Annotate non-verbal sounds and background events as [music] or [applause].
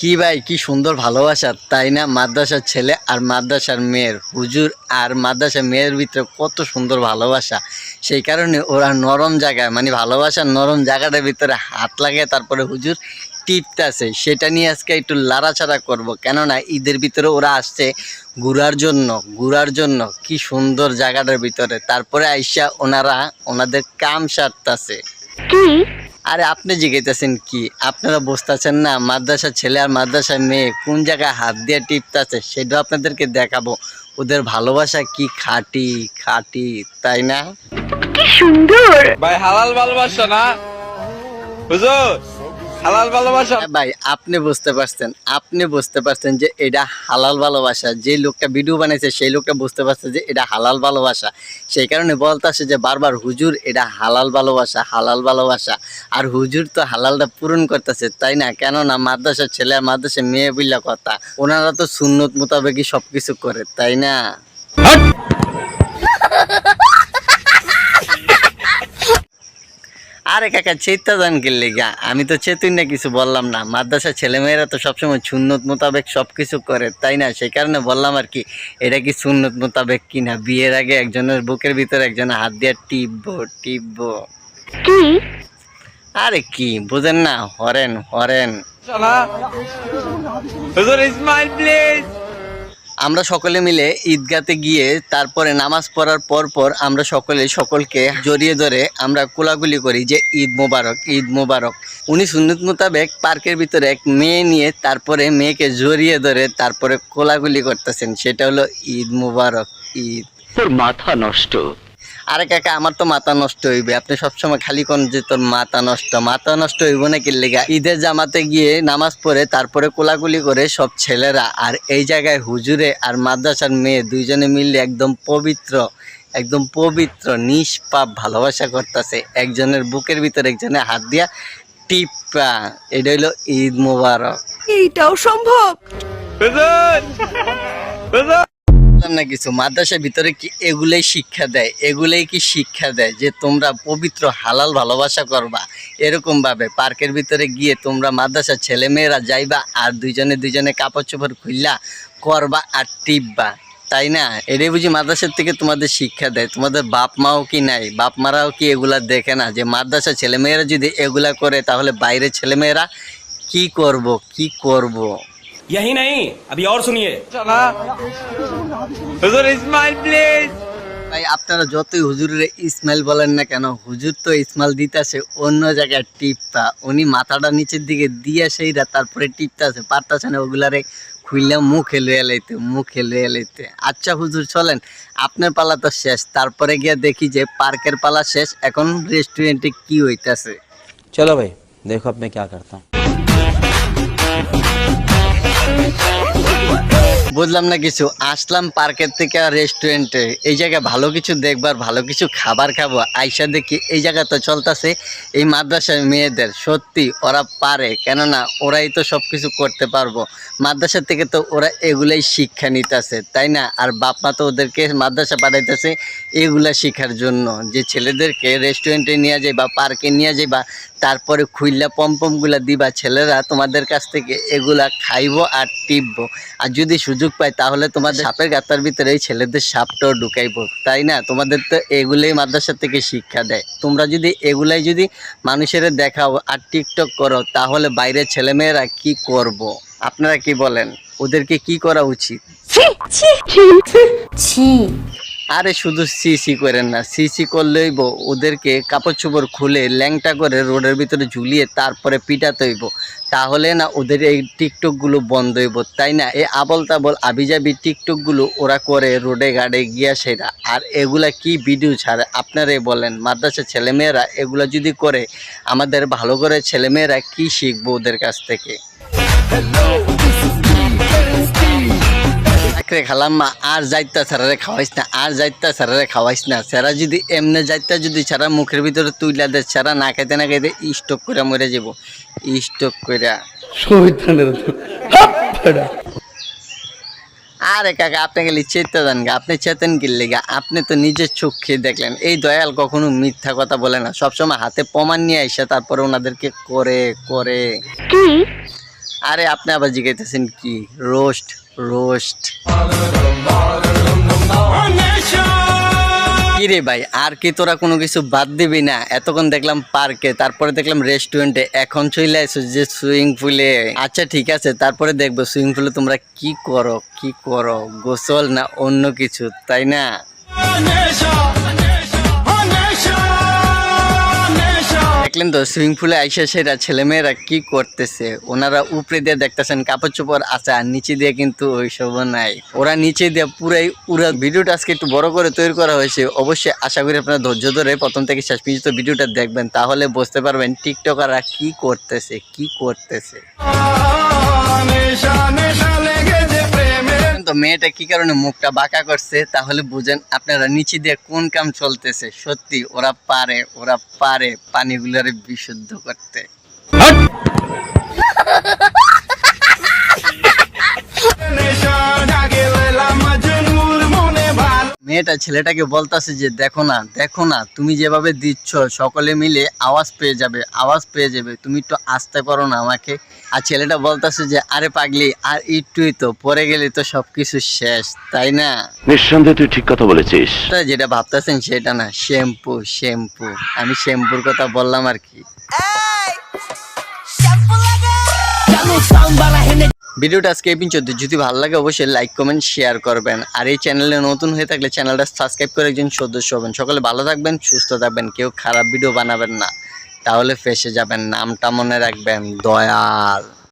কি ভাই, কি সুন্দর ভালোবাসা, তাই না? মাদ্রাসার ছেলে আর মাদ্রাসার মেয়ের। হুজুর আর মাদ্রাসার মেয়ের ভিতরে কত সুন্দর ভালোবাসা। সেই কারণে ওরা নরম জায়গায় মানে ভালোবাসার নরম জায়গাটার ভিতরে হাত লাগে তারপরে হুজুর টিপতেছে। সেটা নিয়ে আজকে একটু লাড়াচাড়া করব। কেননা ঈদের ভিতরে ওরা আসছে ঘুরার জন্য ঘুরার জন্য। কি সুন্দর জায়গাটার ভিতরে। তারপরে আইসা ওনারা, ওনাদের কাম সারতাছে। আরে আপনি জিজ্ঞাসেন কি? আপনারা বুঝতেছেন না মাদ্রাসা ছেলে আর মাদ্রাসার মেয়ে কোন জায়গায় হাত দিয়ে টিপতেছে সেটা আপনাদেরকে দেখাবো। ওদের ভালোবাসা কি খাঁটি খাঁটি তাই না? ভাই হালাল ভালোবাসা না। হুজুর! হালাল ভালোবাসা? হ্যাঁ ভাই আপনি বুঝতে পারছেন আপনি বুঝতে পারছেন যে এটা হালাল ভালোবাসা। যে লোকটা ভিডিও বানাইছে সেই লোকটা বুঝতে পারছে যে এটা হালাল ভালোবাসা। সেই কারণে বলতেছে যে বারবার হুজুর এটা হালাল ভালোবাসা হালাল ভালোবাসা। আর হুজুর তো হালালটা পূরণ করতেছে তাই না? কেননা মাদ্রাসার ছেলে আর মাদ্রাসার মেয়ে বললা কথা। ওনারা তো সুন্নত মোতাবেকই সব কিছু করে তাই না? আরে কাকা চেতা জান গেলে গা আমি তো চেতুই না কিছু বললাম না। মাদ্রাসার ছেলেমেয়েরা তো সবসময় সুন্নত মোতাবেক সব কিছু করে তাই না? সেই কারণে বললাম আর কি এটা কি সুন্নত মোতাবেক কি না? বিয়ের আগে একজনের বুকের ভিতরে একজনের হাত দিয়ে টিপবো টিপবো। আরে কি? বুঝেন না? Horn horn. ইসমাইল প্লিজ আমরা সকলে মিলে ঈদগাতে গিয়ে তারপরে নামাজ পড়ার পর পর আমরা সকলে সকলকে জড়িয়ে ধরে আমরা কোলাগুলি করি যে ঈদ মোবারক ঈদ মোবারক। উনি সুন্নত মোতাবেক পার্কের ভিতরে এক মেয়ে নিয়ে তারপরে মেয়েকে জড়িয়ে ধরে তারপরে কোলাগুলি করতেছেন। সেটা হলো ঈদ মোবারক, ঈদ। মাথা নষ্ট। আরে কাকা আমার তো মাথা নষ্ট হইবে। আপনি সবসময় খালি কোন যে তোর মাথা নষ্ট। মাথা নষ্ট হইব না নাকি লেগা? ঈদের জামাতে গিয়ে নামাজ পড়ে তারপরে কোলাকুলি করে সব ছেলেরা আর এই জায়গায় হুজুরে আর মাদ্রাসার মেয়ে দুইজনে মিললে একদম পবিত্র একদম পবিত্র নিষ্পাপ ভালোবাসা করতেছে। একজনের বুকের ভিতরে একজনের হাত দিয়া টিপা। এটা হইল ঈদ মোবারক। এইটাও সম্ভব? বুঝলাম না কিছু। মাদ্রাসার ভিতরে কি এগুলাই শিক্ষা দেয়? এগুলাই কি শিক্ষা দেয় যে তোমরা পবিত্র, হালাল ভালোবাসা করবা? এরকম ভাবে পার্কের ভিতরে গিয়ে তোমরা মাদ্রাসার ছেলে মেয়েরা যাইবা আর দুইজনে দুইজনে কাপড় চোপড় খুললা করবা আর টিপবা। তাই না? এটাই বুঝি মাদ্রাসার থেকে তোমাদের শিক্ষা দেয়। তোমাদের বাপ মাও কি নাই? বাপ মারাও কি এগুলা দেখে না? যে মাদ্রাসার ছেলেমেয়েরা যদি এগুলা করে তাহলে বাইরের ছেলেমেয়েরা কি করব কি করব। यही नहीं अभी और सुनिए না হুজুর ইসমাইল প্লিজ ভাই আপনারা যতই হুজুরের ইসমাইল বলেন না কেন হুজুর তো ইসমাইল দিতেছে অন্য জায়গায় টিপটা উনি মাথাটা নিচের দিকে দিয়ে সেইরা তারপরে টিপতেছে পারতেছে না ওগুলারে খুললে মুখে লয়ে লাইতে মুখে লয়ে লাইতে আচ্ছা হুজুর চলেন আপনার পালা তো শেষ তারপরে গিয়ে দেখি যে পার্কের পালা শেষ এখন রেস্টুরেন্টে কি হইতাছে चलो भाई देखो अब मैं क्या Thank you. বুঝলাম না কিছু। আসলাম পার্কের থেকে রেস্টুরেন্টে এই জায়গায় ভালো কিছু দেখবার, ভালো কিছু খাবার খাব। আইসা দেখি এই জায়গা তো চলতেছে এই মাদ্রাসার মেয়েদের। সত্যি, ওরা পারে। কেননা, ওরাই তো সব কিছু করতে পারব। মাদ্রাসা থেকে তো ওরা এগুলাই শিক্ষা নিতেছে, তাই না? আর বাপ মা তো ওদেরকে মাদ্রাসা পাঠাইতেছে এগুলা শেখার জন্য। যে ছেলেদেরকে রেস্টুরেন্টে নিয়ে যাই বা পার্কে নিয়ে যাই বা তারপরে খুইল্লা পম্পমগুলা দিবা, ছেলেরা তোমাদের কাছ থেকে এগুলা খাইবো আর টিপবো। আর যদি সুযোগ পাই তাহলে তোমাদের সাপের গাতার ভিতরে এই ছেলেদের সাপটাও ঢুকাইব তাই না? তোমাদের তো এগুলোই মাদ্রাসা থেকে শিক্ষা দেয়। তোমরা যদি এগুলাই যদি মানুষের দেখাও আর টিকটক করো তাহলে বাইরের ছেলেমেয়েরা কি করব। আপনারা কি বলেন? ওদেরকে কি করা উচিত? আরে শুধু সিসি করেন না সিসি করলেই ওদেরকে কাপড় চোপড় খুলে ল্যাংটা করে রোডের ভিতরে ঝুলিয়ে তারপরে পিটাতে হইব। তাহলে না ওদের এই টিকটকগুলো বন্ধ হইব, তাই না? এই আবল তাবল আবিজাবি টিকটকগুলো ওরা করে রোডে গাড়ে গিয়া সেরা। আর এগুলা কি ভিডিও ছাড়ে, আপনারাই বলেন। মাদ্রাসা ছেলেমেয়েরা এগুলা যদি করে, আমাদের ভালো করে ছেলেমেয়েরা কি শিখব ওদের কাছ থেকে? রে খালাম্মা আর যাইতা স্যারারে খাওয়াইস না আর যাইতা স্যারারে খাওয়াইস না। স্যারা যদি এমনি যাইতা যদি ছাড়া মুখের ভিতরে তুইলা দে ছাড়া না খাইতে না খাইতে স্টক করে মরে যাব স্টক করে আরে কাকা আপনি গেলে চেতে দেন গা আপনি চেতেন কি লেগা আপনি তো নিজের চোখে দেখলেন। এই দয়াল কখনো মিথ্যা কথা বলে না সবসময় হাতে প্রমাণ নিয়ে এসে তারপরে ওনাদেরকে করে করে। আরে আপনি আবার জিজ্ঞাসেন কি? রোস্ট। রোস্ট। কিরে ভাই, আর কি তোরা কোনো কিছু বাদ দিবি না? এতক্ষণ দেখলাম পার্কে, তারপরে দেখলাম রেস্টুরেন্টে। এখন চলে আসো যে সুইমিং পুলে। আচ্ছা ঠিক আছে, তারপরে দেখব সুইমিং পুলে তোমরা কি করো কি করো? গোসল না অন্য কিছু, তাই না? দেখলেন তো, সুইমিং পুলে আইসা সেরা ছেলেমেয়েরা কি করতেছে? ওনারা উপরে দিয়ে দেখতেছেন, কাপড় চোপড় আছে, আর নিচে দিয়ে কিন্তু ওইসব নাই। ওরা নিচে দিয়ে পুরাই পুরো ভিডিওটা আজকে একটু বড় করে তৈরি করা হয়েছে। অবশ্যই আশা করি আপনারা ধৈর্য ধরে প্রথম থেকে শেষ পর্যন্ত ভিডিওটা দেখবেন, তাহলে বুঝতে পারবেন টিকটকাররা কি করতেছে কি করতেছে। তো মেয়েটা কি কারণে মুখটা বাঁকা করছে? তাহলে বুঝেন আপনারা নিচে দিয়ে কোন কাম চলতেছে? সত্যি, ওরা পারে ওরা পারে পানিগুলোরে বিশুদ্ধ করতে। [laughs] মেয়েটা ছেলেটাকে বলতাছে যে দেখো না দেখো না তুমি যেভাবে দিচ্ছ সকলে মিলে আওয়াজ পেয়ে যাবে আওয়াজ পেয়ে যাবে। তুমি একটু আস্তে করো না আমাকে। আর ছেলেটা বলতাছে যে আরে পাগলি আর একটুই তো পরে গেলে তো সবকিছু শেষ তাই না? নিঃসন্দেহে তুই ঠিক কথা বলেছিস। যেটা ভাবতেছেন সেটা না শ্যাম্পু শ্যাম্পু। আমি শ্যাম্পুর কথা বললাম আর কি। ভিডিওটা আজকে এই পর্যন্ত। যদি ভালো লাগে, অবশ্যই লাইক কমেন্ট শেয়ার করবেন। আর এই চ্যানেলে নতুন হয়ে থাকলে চ্যানেলটা সাবস্ক্রাইব করে একজন সদস্য হবেন। সকলে ভালো থাকবেন, সুস্থ থাকবেন, কেউ খারাপ ভিডিও বানাবেন না। তাহলে ফেসে যাবেন নামটা মনে রাখবেন, দয়াল।